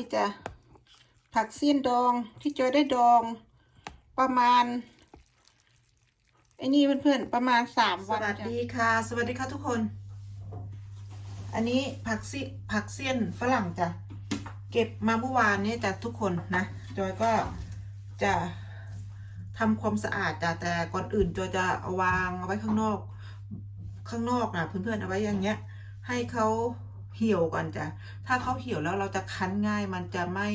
นี่จ้ะผักเสี้ยนดองที่จอยได้ดองประมาณไอ้นี่เพื่อนๆประมาณสามสวันวัสจ้ะดีค่ะ สวัสดีค่ะทุกคน อันนี้ผักซีผักเสี้ยนฝรั่งจ้ะเก็บมาเมื่อวานนี้จ้ะทุกคนนะจอยก็จะทำความสะอาดจ้ะแต่ก่อนอื่นจอยจะเอาวางเอาไว้ข้างนอก ข้างนอกนะเพื่อนๆเอาไว้อย่างเงี้ย ให้เขา เหี่ยวก่อนจ้ะถ้าเขาเหี่ยวแล้วเราจะคั้นง่ายมันจะไม่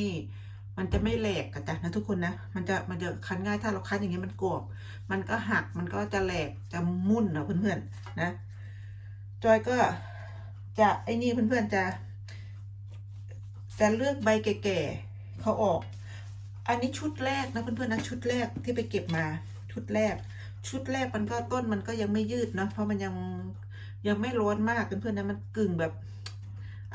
มันจะไม่แหลกกันจ้ะนะทุกคนนะ มันจะมันจะคั้นง่ายถ้าเราคั้นอย่างนี้มันกรอบ มันก็หักมันก็จะแหลกจะมุ่นนะเพื่อนๆนะ จอยก็จะไอ้นี่เพื่อนๆจะ จะเลือกใบแก่ๆเขาออก อันนี้ชุดแรกนะเพื่อนๆนะชุดแรกที่ไปเก็บมาชุดแรก ชุดแรกมันก็ต้นมันก็ยังไม่ยืดเนอะเพราะมันยังยังไม่ร้อนมากเพื่อนๆนะมันกึ่งแบบ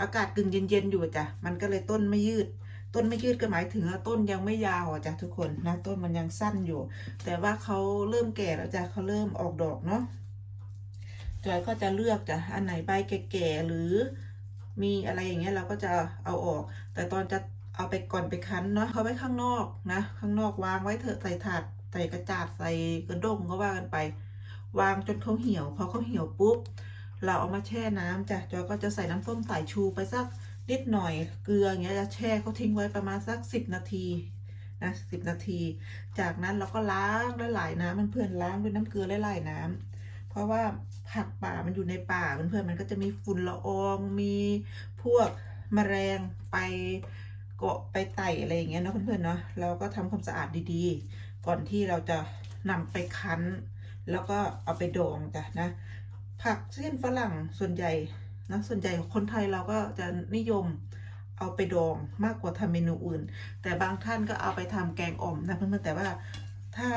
อากาศกึ่งเย็นๆอยู่จ้ะมันก็เลยต้นไม่ยืด ต้นไม่ยืดก็หมายถึงต้นยังไม่ยาวอะจ้ะทุกคนนะต้นมันยังสั้นอยู่ แต่ว่าเขาเริ่มแก่แล้วจ้ะเขาเริ่มออกดอกเนาะจอยก็จะเลือกจ้ะอันไหนใบแก่ๆหรือมีอะไรอย่างเงี้ยเราก็จะเอาออก แต่ตอนจะเอาไปก่อนไปคั้นเนาะเขาไว้ข้างนอกนะ ข้างนอกวางไว้เถอะใส่ถาดใส่กระจาดใส่กระด้งก็ว่ากันไป วางจนเขาเหี่ยวพอเขาเหี่ยวปุ๊บ เราเอามาแช่น้ำจ้ะจอยก็จะใส่น้ำส้มสายชูไปสักนิดหน่อยเกลืออย่างเงี้ยจะแช่เขาทิ้งไว้ประมาณสักสิบนาทีนะสิบนาที จากนั้นเราก็ล้างละลายๆน้ำมันเพื่อนล้างด้วยน้ำเกลือละลายๆน้ำเพราะว่าผักป่ามันอยู่ในป่าเพื่อนๆมันก็จะมีฝุ่นละอองมีพวกแมลงไปเกาะไปไต่อะไรอย่างเงี้ยเนาะเพื่อนๆเนาะเราก็ทำความสะอาดดีๆ ก่อนที่เราจะนำไปคั้น แล้วก็เอาไปดองจ้ะนะ ผักเส้นฝรั่งส่วนใหญ่นะส่วนใหญ่คนไทยเราก็จะนิยมเอาไปดองมากกว่าทำเมนูอื่น แต่บางท่านก็เอาไปทำแกงอ่อมนะเพื่อนๆแต่ว่าถ้า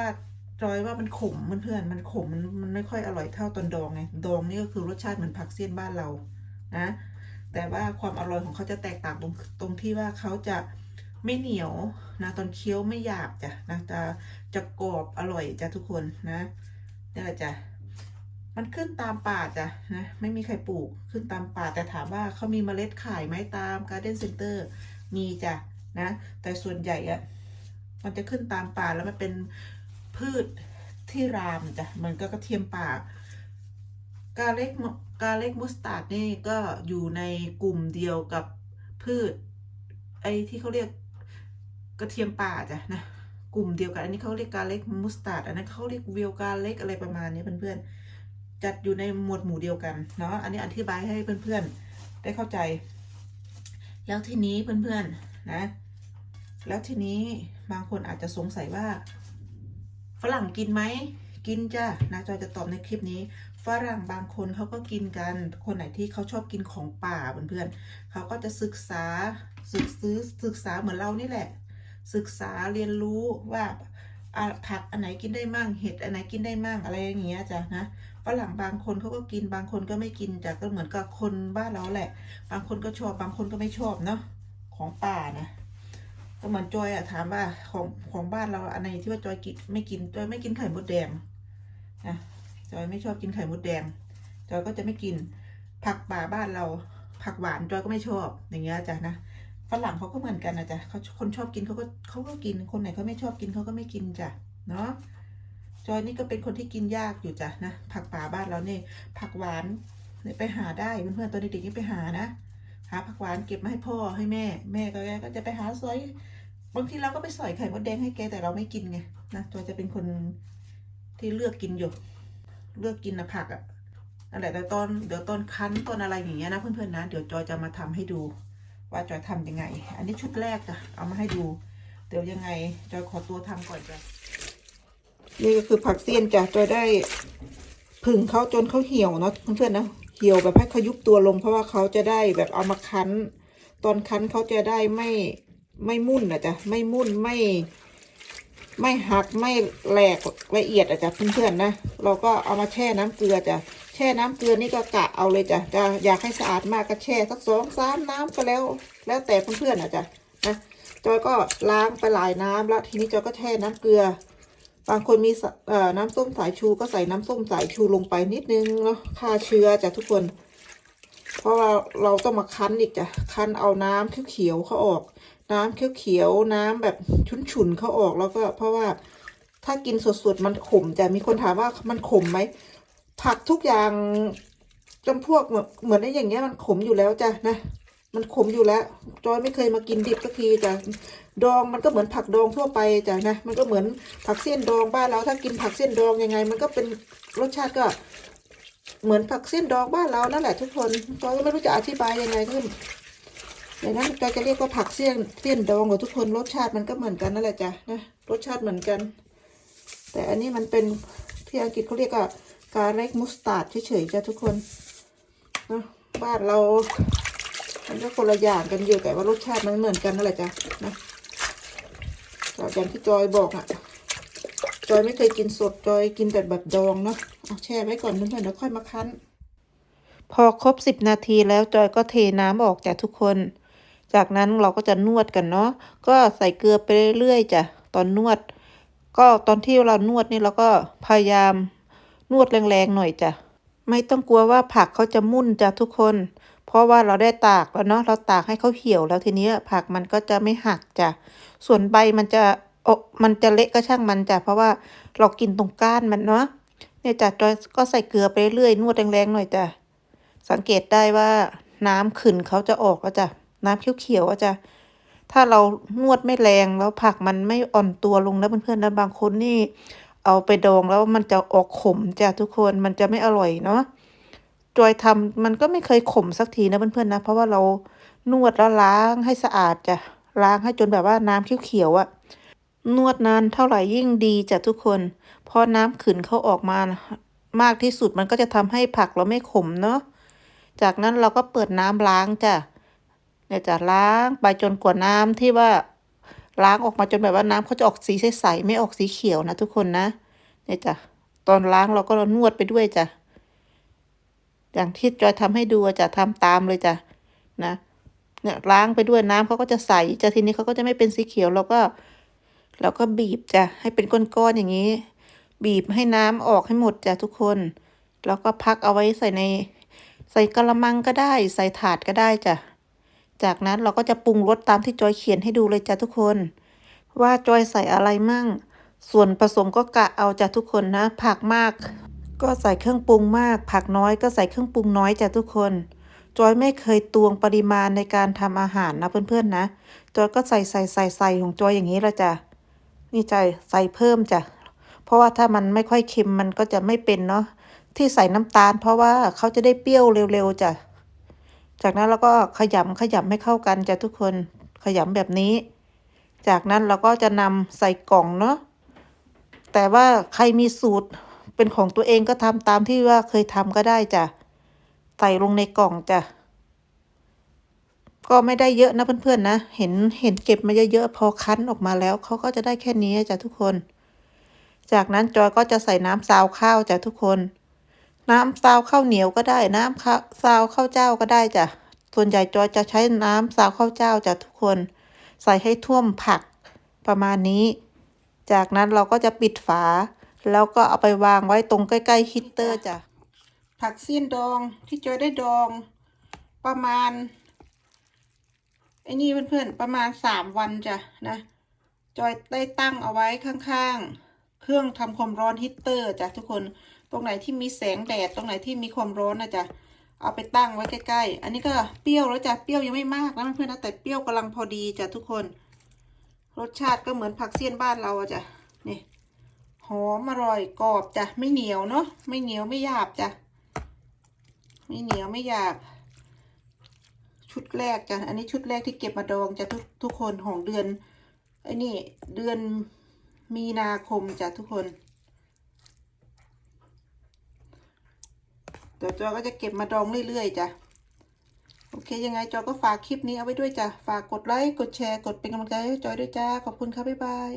จอยว่ามันขมเพื่อนๆมันขมมันมันไม่ค่อยอร่อยเท่าตอนดองไงดองนี่ก็คือรสชาติเหมือนผักเสี้ยนบ้านเรานะแต่ว่าความอร่อยของเขาจะแตกต่างตรงตรงที่ว่าเขาจะไม่เหนียวนะตอนเคี้ยวไม่หยาบจ้ะนะจะจะกรอบอร่อยจ้ะทุกคนนะนี่แหละจ้ะ มันขึ้นตามป่าจ้ะนะไม่มีใครปลูกขึ้นตามป่า แต่ถามว่าเขามีเมล็ดขายไหมตาม Garden Center มีจ้ะนะแต่ส่วนใหญ่อะมันจะขึ้นตามป่าแล้วมันเป็นพืชที่รามจ้ะมันก็กระเทียมป่ากาเล็กกาเล็กมุสตาร์ดนี่ก็อยู่ในกลุ่มเดียวกับพืช ไอ้ที่เขาเรียกกระเทียมป่าจ้ะนะกลุ่มเดียวกันอันนี้เขาเรียกกาเล็กมุสตาร์ดอันนั้นเขาเรียกวิลกาเล็กอะไรประมาณนี้เพื่อนๆ จัดอยู่ในหมวดหมู่เดียวกันเนาะอันนี้อธิบายให้เพื่อนๆได้เข้าใจ แล้วทีนี้เพื่อนๆนะ แล้วทีนี้บางคนอาจจะสงสัยว่า ฝรั่งกินไหมกินจ้ะนะจอยจะตอบในคลิปนี้ ฝรั่งบางคนเขาก็กินกัน คนไหนที่เขาชอบกินของป่าเพื่อนๆเขาก็จะศึกษาศึกซื้อศึกษาเหมือนเรานี่แหละ ศึกษาเรียนรู้ว่าผักอันไหนกินได้มั่งเห็ดอันไหนกินได้มั่งอะไรอย่างเงี้ยจ้ะนะ ฝรั่งบางคนเขาก็กินบางคนก็ไม่กินจ้ะก็เหมือนกับคนบ้านเราแหละ บางคนก็ชอบบางคนก็ไม่ชอบเนาะของป่านะก็เหมือนจอยอะถามว่าของของบ้านเราอันไหนที่ว่าจอยกินไม่กินจอยไม่กินไข่มดแดงนะจอยไม่ชอบกินไข่มดแดงจอยก็จะไม่กินผักป่าบ้านเรา ผักหวานจอยก็ไม่ชอบอย่างเงี้ยจ้ะนะฝรั่งเขาก็เหมือนกันนะจ๊ะเขาคนชอบกินเขาก็เขาก็กินคนไหนเขาไม่ชอบกินเขาก็ไม่กินจ้ะเนาะ จอยนี่ก็เป็นคนที่กินยากอยู่จ้ะนะ ผักป่าบ้านเราเนี่ยผักหวานเนี่ยไปหาได้เพื่อนๆตอนเด็กๆนี่ไปหานะ หาผักหวานเก็บมาให้พ่อให้แม่ แม่ก็แกก็จะไปหาสอยบางทีเราก็ไปสอยไข่มดแดงให้แกแต่เราไม่กินไงนะจอยจะเป็นคนที่เลือกกินอยู่ เลือกกินนะผักอะ่ะนั่นแหละแต่ตอนเดี๋ยวตอนคั้นตอนอะไรอย่างเงี้ยนะเพื่อนๆนะเดี๋ยวจอยจะมาทำให้ดู ว่าจอยทำยังไง อันนี้ชุดแรกจ้ะเอามาให้ดู เดี๋ยวยังไงจอยขอตัวทำก่อนจ้ะ นี่ก็คือผักเสี้ยนจ้ะจอยได้ผึ่งเขาจนเขาเหี่ยวเนาะเพื่อนๆนะเหี่ยวแบบให้เขายุบตัวลง เพราะว่าเขาจะได้แบบเอามาคั้น ตอนคั้นเขาจะได้ไม่ไม่มุ่นนะจ๊ะไม่มุ่นไม่ไม่หักไม่แหลกละเอียดอะจ้ะเพื่อนๆนะเราก็เอามาแช่น้ำเกลือจ้ะแช่น้ำเกลือนี่ก็กะเอาเลยจ้ะจะอยากให้สะอาดมากก็แช่สักสองสามน้ำก็แล้ว แล้วแต่เพื่อนๆอะจ้ะนะจอยก็ล้างไปหลายน้ำแล้วทีนี้จอยก็แช่น้ำเกลือ บางคนมีน้ำส้มสายชูก็ใส่น้ำส้มสายชูลงไปนิดนึงเนาะฆ่าเชื้อจ้ะทุกคน เพราะว่าเราต้องมาคั้นอีกจ้ะคั้นเอาน้ำเขียวๆเขาออก น้ำเขียวๆน้ำแบบฉุนๆเขาออกแล้วก็เพราะว่าถ้ากินสดๆมันขมจะมีคนถามว่ามันขมไหมผักทุกอย่างจำพวกเหมือนเหมือนได้อย่างเงี้ยมันขมอยู่แล้วจ้ะนะ มันขมอยู่แล้ว จอยไม่เคยมากินดิบสักทีจ้ะดองมันก็เหมือนผักดองทั่วไปจ้ะนะ มันก็เหมือนผักเส้นดองบ้านเราถ้ากินผักเส้นดองยังไง มันก็เป็นรสชาติก็เหมือนผักเส้นดองบ้านเรานั่นแหละทุกคนจอยก็ไม่รู้จะอธิบายยังไงขึ้นอย่างนั้นจอยจะเรียกว่าผักเส้นเส้นดองกับทุกคนรสชาติมันก็เหมือนกันนั่นแหละจ้ะนะรสชาติเหมือนกัน แต่อันนี้มันเป็นที่อังกฤษเขาเรียกว่าการเล็กมุสตาร์ดเฉยๆจ้ะทุกคนนะบ้านเรา มันก็คนละอย่างกันอยู่แต่ว่ารสชาติมันเหมือนกันนั่นแหละจ้ะนะแต่อย่างที่จอยบอกอะจอยไม่เคยกินสดจอยกินแต่แบบดองเนาะเอาแช่ไว้ก่อนเพื่อนๆแล้วค่อยมาคั้น พอครบสิบนาทีแล้วจอยก็เทน้ำออกจากทุกคน จากนั้นเราก็จะนวดกันเนาะก็ใส่เกลือไปเรื่อยๆจ้ะตอนนวด ก็ตอนที่เรานวดนี่เราก็พยายามนวดแรงๆหน่อยจ้ะไม่ต้องกลัวว่าผักเขาจะมุ่นจ้ะทุกคน เพราะว่าเราได้ตากแล้วเนาะเราตากให้เขาเหี่ยวแล้วทีนี้ผักมันก็จะไม่หักจ้ะส่วนใบมันจะโอะมันจะเละก็ช่างมันจ้ะเพราะว่าเรากินตรงก้านมันเนาะเนี่ยจ้ะจอยก็ใส่เกลือไปเรื่อยนวดแรงๆหน่อยจ้ะสังเกตได้ว่าน้ำขึ้นเขาจะออกแล้วจ้ะน้ำเขียวๆอะจ้ะถ้าเรานวดไม่แรงแล้วผักมันไม่อ่อนตัวลงนะเพื่อนๆนะบางคนนี่ เอาไปดองแล้วมันจะออกขมจ้ะทุกคนมันจะไม่อร่อยเนาะ จอยทำมันก็ไม่เคยขมสักทีนะเพื่อนๆนะ เพราะว่าเรานวดแล้วล้างให้สะอาดจ้ะล้างให้จนแบบว่าน้ำเขียวๆอะนวดนานเท่าไหร่ยิ่งดีจ้ะทุกคนพราะน้ำขืนเขาออกมามากที่สุดมันก็จะทำให้ผักเราไม่ขมเนาะจากนั้นเราก็เปิดน้ำล้างจ้ะเนี่ยจะล้างไปจนกว่าน้ำที่ว่าล้างออกมาจนแบบว่าน้ำเขาจะออกสีใสๆไม่ออกสีเขียวนะทุกคนนะเนี่ยจ้ะตอนล้างเราก็นวดไปด้วยจ้ะ อย่างที่จอยทำให้ดูจะทำตามเลยจ้ะนะเนี่ยล้างไปด้วยน้ำเขาก็จะใสจะทีนี้เขาก็จะไม่เป็นสีเขียวเราก็เราก็บีบจ้ะให้เป็นก้อนๆอย่างนี้ บีบให้น้ำออกให้หมดจ้ะทุกคน แล้วก็พักเอาไว้ใส่ใน ใส่กระมังก็ได้ ใส่ถาดก็ได้จ้ะจากนั้นเราก็จะปรุงรสตามที่จอยเขียนให้ดูเลยจ้ะทุกคน ว่าจอยใส่อะไรมั่ง ส่วนผสมก็กะเอาจ้ะทุกคนนะผักมาก ก็ใส่เครื่องปรุงมาก ผักน้อยก็ใส่เครื่องปรุงน้อยจ้ะทุกคน จอยไม่เคยตวงปริมาณในการทำอาหารนะเพื่อนๆนะ จอยก็ใส่ใส่ใส่ใส่ของจอยอย่างนี้ละจ้ะ นี่ใจใส่เพิ่มจ้ะ เพราะว่าถ้ามันไม่ค่อยเค็มมันก็จะไม่เป็นเนาะ ที่ใส่น้ำตาล เพราะว่าเขาจะได้เปรี้ยวเร็วๆจ้ะ จากนั้นเราก็ขยำขยำให้เข้ากันจ้ะทุกคน ขยำแบบนี้ จากนั้นเราก็จะนำใส่กล่องเนาะ แต่ว่าใครมีสูตร เป็นของตัวเองก็ทำตามที่ว่าเคยทำก็ได้จ้ะใส่ลงในกล่องจ้ะก็ไม่ได้เยอะนะเพื่อนๆนะ เห็นเห็นเก็บมาเยอะๆพอคั้นออกมาแล้วเขาก็จะได้แค่นี้จ้ะทุกคน จากนั้นจอยก็จะใส่น้ำซาวข้าวจ้ะทุกคน น้ำซาวข้าวเหนียวก็ได้ น้ำข้าวซาวข้าวเจ้าก็ได้จ้ะส่วนใหญ่จอยจะใช้น้ำซาวข้าวเจ้าจ้ะทุกคน ใส่ให้ท่วมผักประมาณนี้ จากนั้นเราก็จะปิดฝา แล้วก็เอาไปวางไว้ตรงใกล้ๆฮีตเตอร์จ้ะ ผักเสี้ยนดองที่จอยได้ดองประมาณไอ้นี่เพื่อนๆประมาณสามวันจ้ะนะ จอยได้ตั้งเอาไว้ข้างๆ เครื่องทำความร้อนฮีตเตอร์จ้ะทุกคน ตรงไหนที่มีแสงแดดตรงไหนที่มีความร้อนนะจ๊ะเอาไปตั้งไว้ใกล้ๆ อันนี้ก็เปรี้ยวแล้วจ้ะ เปรี้ยวยังไม่มากนะเพื่อนๆนะแต่เปรี้ยวกำลังพอดีจ้ะทุกคน รสชาติก็เหมือนผักเสี้ยนบ้านเราจ้ะ หอมอร่อยกรอบจ้ะไม่เหนียวเนาะไม่เหนียวไม่หยาบจ้ะไม่เหนียวไม่หยาบ ชุดแรกจ้ะอันนี้ชุดแรกที่เก็บมาดองจ้ะทุกทุกคนของเดือนไอ้นี่เดือนมีนาคมจ้ะทุกคนเดี๋ยวจอก็จะเก็บมาดองเรื่อยๆจ้ะโอเค ยังไงจอก็ฝากคลิปนี้เอาไว้ด้วยจ้ะ ฝากกดไลค์ กดแชร์ กดเป็นกำลังใจให้จอยด้วยจ้า ขอบคุณครับ บ๊ายบาย